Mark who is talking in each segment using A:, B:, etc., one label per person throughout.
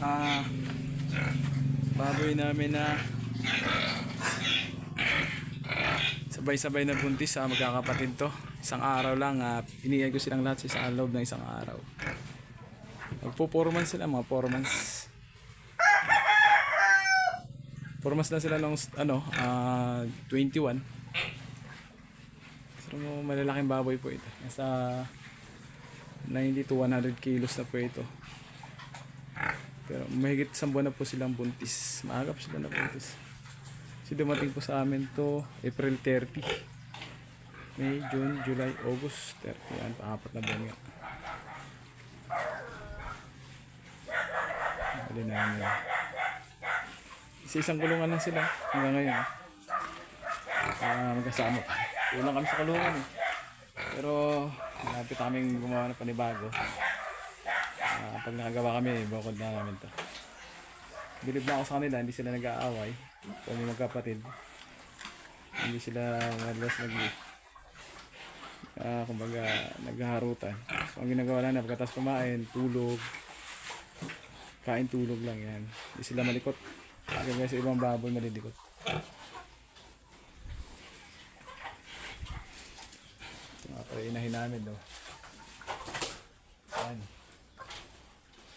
A: ah, baboy namin na sabay-sabay na buntis sa magkakapatid to. Isang araw lang, uh, iniyay ko silang lahat sa isang loob ng isang araw. Magpo 4 months sila, mga 4 months. 4 months na sila nung ano, ah 21. So, malalaking baboy po ito. Nasa 90 to 100 kilos na po ito. Pero mahigit isang buwan na po silang buntis. Maaga po sila na buntis. So dumating po sa amin to April 30. May, June, July, August 30. Yan, apat na buwan nga. Mali na yun yun. Isa isang kulungan lang sila hanggang ngayon. Ah, magkasama pa. Kulang kami sa kulungan eh. Pero malapit kaming gumawa ng panibago. Ah, pag nakagawa kami, bukod na namin to. Bilib na ako sa kanila, hindi sila nag-aaway. Kami magkapatid. Hindi sila madalas nag ah, kumbaga naghaharutan. So ang ginagawa lang na pagkatapos kumain, tulog. Kain tulog lang yan. Hindi sila malikot. Kaya sa ibang baboy malilikot. Ito nga pala inahin namin daw. Yan.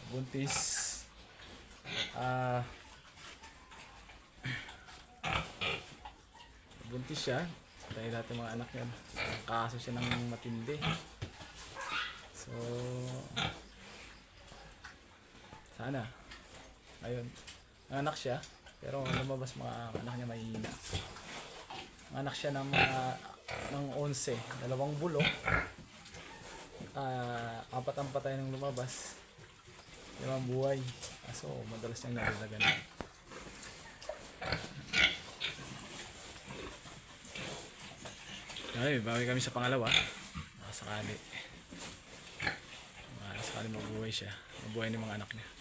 A: Buntis. Ah. buntis siya. Dahil ng mga anak niya. Kaso siya ng matindi. So, sana. Ayun. Anak siya. Pero lumabas mga anak niya mahihina. Anak siya ng mga ng 11. Dalawang bulok. Ah, apat ang patay nang lumabas. Limang buhay. Kaso, madalas niyang nalalagan. Ay, bawi kami sa pangalawa. Baka sakali. Baka sakali mabuhay siya. Mabuhay ng mga anak niya.